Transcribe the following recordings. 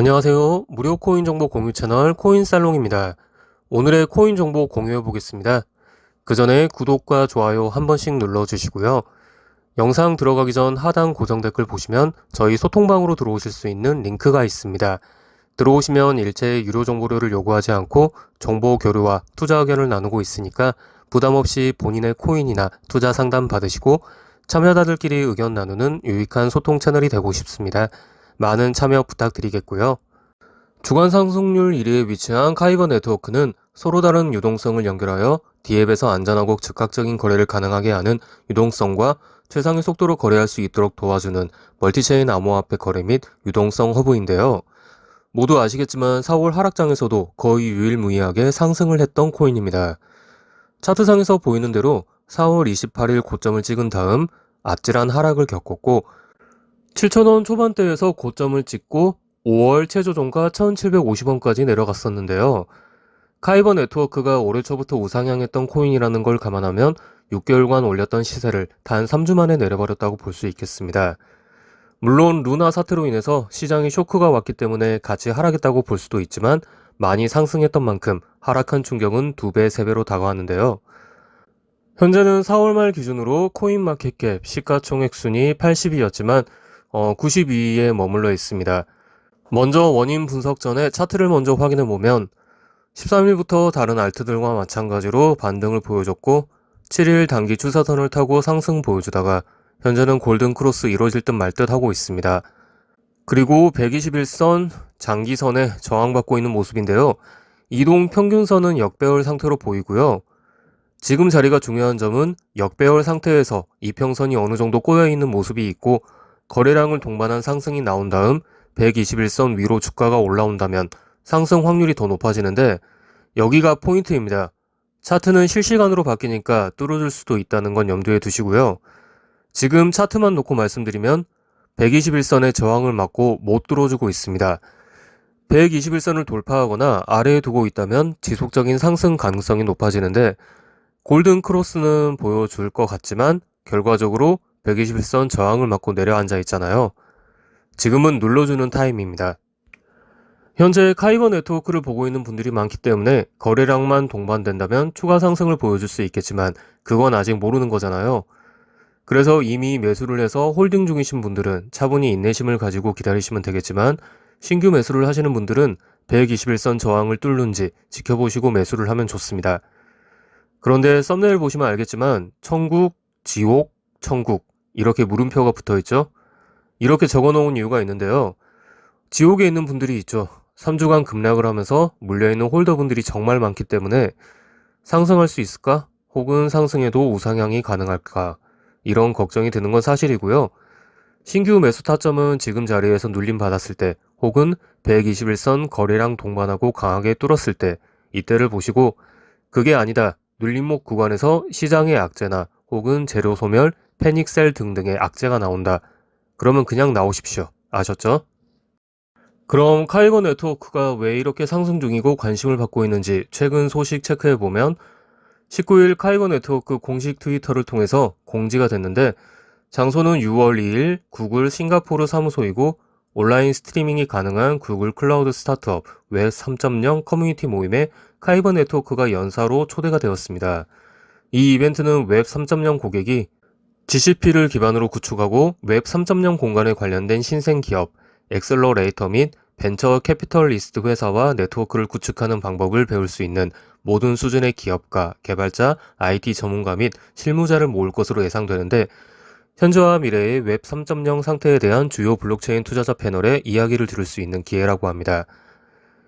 안녕하세요. 무료 코인 정보 공유 채널 코인 살롱입니다. 오늘의 코인 정보 공유해 보겠습니다. 그 전에 구독과 좋아요 한 번씩 눌러 주시고요. 영상 들어가기 전 하단 고정 댓글 보시면 저희 소통방으로 들어오실 수 있는 링크가 있습니다. 들어오시면 일체 유료 정보료를 요구하지 않고 정보 교류와 투자 의견을 나누고 있으니까 부담 없이 본인의 코인이나 투자 상담 받으시고 참여자들끼리 의견 나누는 유익한 소통 채널이 되고 싶습니다. 많은 참여 부탁드리겠고요. 주간 상승률 1위에 위치한 카이버 네트워크는 서로 다른 유동성을 연결하여 D앱에서 안전하고 즉각적인 거래를 가능하게 하는 유동성과 최상의 속도로 거래할 수 있도록 도와주는 멀티체인 암호화폐 거래 및 유동성 허브인데요. 모두 아시겠지만 4월 하락장에서도 거의 유일무이하게 상승을 했던 코인입니다. 차트상에서 보이는 대로 4월 28일 고점을 찍은 다음 아찔한 하락을 겪었고 7,000원 초반대에서 고점을 찍고 5월 최저종가 1,750원까지 내려갔었는데요. 카이버 네트워크가 올해 초부터 우상향했던 코인이라는 걸 감안하면 6개월간 올렸던 시세를 단 3주 만에 내려버렸다고 볼 수 있겠습니다. 물론 루나 사태로 인해서 시장에 쇼크가 왔기 때문에 같이 하락했다고 볼 수도 있지만 많이 상승했던 만큼 하락한 충격은 2배, 3배로 다가왔는데요. 현재는 4월 말 기준으로 코인 마켓캡 시가총액 순위 80위였지만 어, 92위에 머물러 있습니다. 먼저 원인 분석 전에 차트를 먼저 확인해 보면 13일부터 다른 알트들과 마찬가지로 반등을 보여줬고 7일 단기 추사선을 타고 상승 보여주다가 현재는 골든 크로스 이루어질 듯 말 듯 하고 있습니다. 그리고 121선 장기선에 저항받고 있는 모습인데요. 이동 평균선은 역배열 상태로 보이고요. 지금 자리가 중요한 점은 역배열 상태에서 이평선이 어느 정도 꼬여 있는 모습이 있고 거래량을 동반한 상승이 나온 다음 121선 위로 주가가 올라온다면 상승 확률이 더 높아지는데 여기가 포인트입니다. 차트는 실시간으로 바뀌니까 뚫어질 수도 있다는 건 염두에 두시고요. 지금 차트만 놓고 말씀드리면 121선의 저항을 맞고 못 뚫어주고 있습니다. 121선을 돌파하거나 아래에 두고 있다면 지속적인 상승 가능성이 높아지는데 골든 크로스는 보여줄 것 같지만 결과적으로 121선 저항을 맞고 내려앉아 있잖아요. 지금은 눌러주는 타임입니다. 현재 카이버 네트워크를 보고 있는 분들이 많기 때문에 거래량만 동반된다면 추가 상승을 보여줄 수 있겠지만 그건 아직 모르는 거잖아요. 그래서 이미 매수를 해서 홀딩 중이신 분들은 차분히 인내심을 가지고 기다리시면 되겠지만 신규 매수를 하시는 분들은 121선 저항을 뚫는지 지켜보시고 매수를 하면 좋습니다. 그런데 썸네일 보시면 알겠지만 천국, 지옥, 천국 이렇게 물음표가 붙어 있죠. 이렇게 적어 놓은 이유가 있는데요. 지옥에 있는 분들이 있죠. 3주간 급락을 하면서 물려있는 홀더분들이 정말 많기 때문에 상승할 수 있을까? 혹은 상승해도 우상향이 가능할까? 이런 걱정이 드는 건 사실이고요. 신규 매수 타점은 지금 자리에서 눌림 받았을 때 혹은 121선 거래량 동반하고 강하게 뚫었을 때 이때를 보시고 그게 아니다. 눌림목 구간에서 시장의 악재나 혹은 재료 소멸, 패닉셀 등등의 악재가 나온다. 그러면 그냥 나오십시오. 아셨죠? 그럼 카이버 네트워크가 왜 이렇게 상승 중이고 관심을 받고 있는지 최근 소식 체크해 보면 19일 카이버 네트워크 공식 트위터를 통해서 공지가 됐는데 장소는 6월 2일 구글 싱가포르 사무소이고 온라인 스트리밍이 가능한 구글 클라우드 스타트업 웹 3.0 커뮤니티 모임에 카이버 네트워크가 연사로 초대가 되었습니다. 이 이벤트는 웹 3.0 고객이 GCP를 기반으로 구축하고 웹 3.0 공간에 관련된 신생 기업, 엑셀러레이터 및 벤처 캐피털리스트 회사와 네트워크를 구축하는 방법을 배울 수 있는 모든 수준의 기업가, 개발자, IT 전문가 및 실무자를 모을 것으로 예상되는데 현재와 미래의 웹 3.0 상태에 대한 주요 블록체인 투자자 패널의 이야기를 들을 수 있는 기회라고 합니다.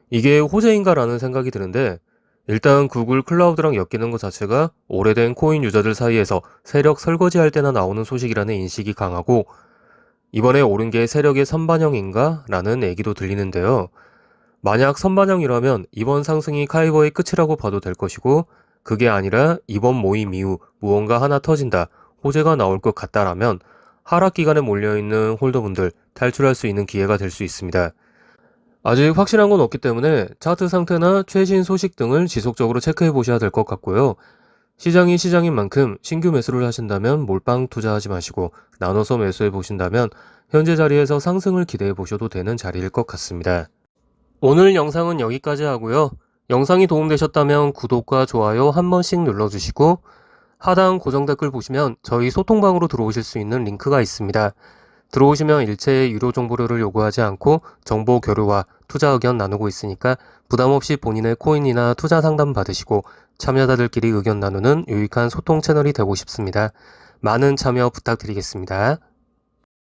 이게 호재인가라는 생각이 드는데 일단 구글 클라우드랑 엮이는 것 자체가 오래된 코인 유저들 사이에서 세력 설거지할 때나 나오는 소식이라는 인식이 강하고 이번에 오른 게 세력의 선반영인가? 라는 얘기도 들리는데요. 만약 선반영이라면 이번 상승이 카이버의 끝이라고 봐도 될 것이고 그게 아니라 이번 모임 이후 무언가 하나 터진다, 호재가 나올 것 같다라면 하락 기간에 몰려있는 홀더분들 탈출할 수 있는 기회가 될 수 있습니다. 아직 확실한 건 없기 때문에 차트 상태나 최신 소식 등을 지속적으로 체크해 보셔야 될 것 같고요. 시장이 시장인 만큼 신규 매수를 하신다면 몰빵 투자하지 마시고 나눠서 매수해 보신다면 현재 자리에서 상승을 기대해 보셔도 되는 자리일 것 같습니다. 오늘 영상은 여기까지 하고요. 영상이 도움되셨다면 구독과 좋아요 한 번씩 눌러주시고 하단 고정 댓글 보시면 저희 소통방으로 들어오실 수 있는 링크가 있습니다. 들어오시면 일체의 유료 정보료를 요구하지 않고 정보 교류와 투자 의견 나누고 있으니까 부담 없이 본인의 코인이나 투자 상담 받으시고 참여자들끼리 의견 나누는 유익한 소통 채널이 되고 싶습니다. 많은 참여 부탁드리겠습니다.